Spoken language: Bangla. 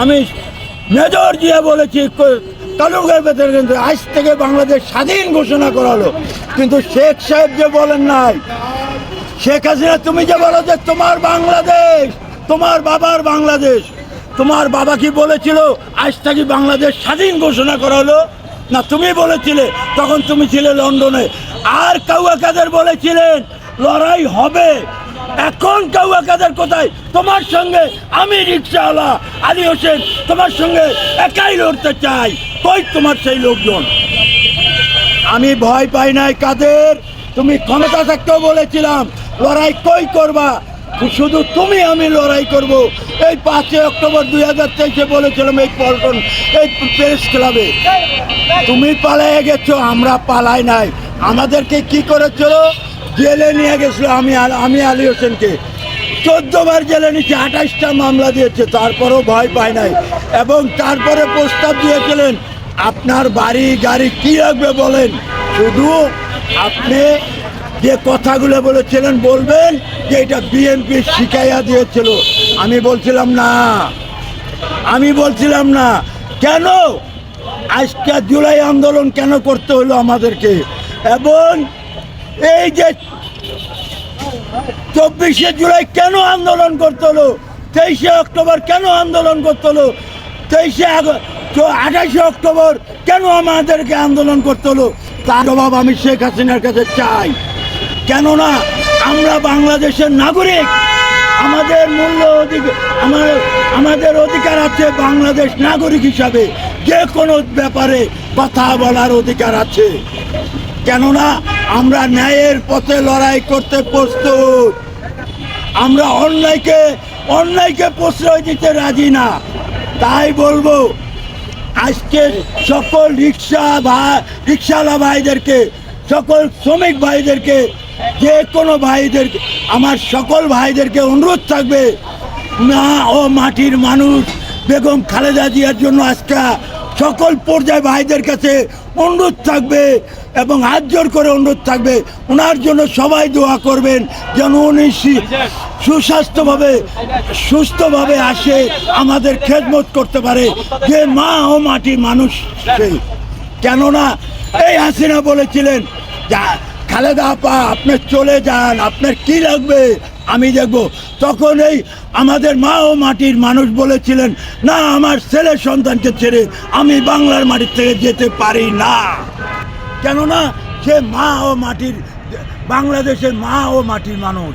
আমি মেজর জিয়া বলেছি তালুকের ভেতরে কিন্তু আজ থেকে বাংলাদেশ স্বাধীন ঘোষণা করালো। কিন্তু শেখ সাহেব যে বলেন নাই, শেখ হাসিনা, তুমি যে বলো যে তোমার বাংলাদেশ, তোমার বাবার বাংলাদেশ, তোমার বাবা কি বলেছিল, আজ থেকে বাংলাদেশ স্বাধীন ঘোষণা করা হলো না, তুমি বলেছিলে, তখন তুমি ছিলে লন্ডনে। আর কাউয়া কাদের বলেছিলেন, লড়াই হবে এখন কাউয়া কাদের কোথায়? তোমার সঙ্গে আমি রিক্সাওয়ালা, আলী হোসেন, তোমার সঙ্গে একাই লড়তে চাই। কই তোমার সেই লোকজন? আমি ভয় পাই নাই কাদের? তুমি ক্ষমতা থাকতেও বলেছিলাম, লড়াই কই করবা? শুধু তুমি আমি লড়াই করব। এই পাঁচই অক্টোবর দুই হাজার তেইশে বলেছিলাম এই পল্টন, এই প্রেস ক্লাবে। তুমি পালাই গেছো, আমরা পালাই নাই। আমাদেরকে কি করেছিল? জেলে নিয়ে গেছিল আমি আমি আলী হোসেনকে। চোদ্দবার জেলে নিচ্ছে আঠাশটা মামলা দিয়েছে, তারপরেও ভয় পায় নাই। এবং তারপরে প্রস্তাব দিয়েছিলেন, আপনার বাড়ি, গাড়ি কি লাগবে বলেন? শুধু আপনি যে কথাগুলো বলেছিলেন, বলবেন যে এটা বিএনপি শিখাইয়া দিয়েছিল। আমি বলছিলাম, না, আমি বলছিলাম না। কেন? আজকে জুলাই আন্দোলন কেন করতে হলো আমাদেরকে? এবং এই যে চব্বিশে জুলাই কেন আন্দোলন করতে হলো? তেইশে অক্টোবর কেন আন্দোলন করতে হলো? তেইশে আঠাশে অক্টোবর কেন আমাদেরকে আন্দোলন করতে হলো? তার জবাব আমি শেখ হাসিনার কাছে চাই। কেননা আমরা বাংলাদেশের নাগরিক। আমাদের মূল্য অধিকার আমার, আমাদের অধিকার আছে বাংলাদেশ নাগরিক হিসাবে। যে কোনো ব্যাপারে কথা বলার অধিকার আছে। কেননা আমরা ন্যায়ের পথে লড়াই করতে প্রস্তুত। আমরা অন্যায়কে অন্যায়কে প্রশ্রয় দিতে রাজি না। তাই বলব, আজকে সকল রিক্সা বা রিক্সাওয়ালা ভাইদেরকে, সকল শ্রমিক ভাইদেরকে, যে কোনো ভাইদের, আমার সকল ভাইদেরকে অনুরোধ থাকবে, মা ও মাটির মানুষ, বেগম খালেদা জিয়ার জন্য আজকে সকল পর্যায় ভাইদের কাছে অনুরোধ থাকবে এবং হাত জোর করে অনুরোধ থাকবে, ওনার জন্য সবাই দোয়া করবেন যেন উনি সুস্বাস্থ্যভাবে, সুস্থভাবে আসে, আমাদের খেদমত করতে পারে, যে মা ও মাটির মানুষ কেননা এই হাসিনা বলেছিলেন, যা, খালেদা আপা, আপনি চলে যান, আপনার কি লাগবে? আমি দেখব। তখন এই আমাদের মা ও মাটির মানুষ বলেছিলেন, না, আমার ছেলে সন্তানকে ছেড়ে আমি বাংলার মাটির থেকে যেতে পারি না। কেননা সে মা ও মাটির বাংলাদেশের মা ও মাটির মানুষ।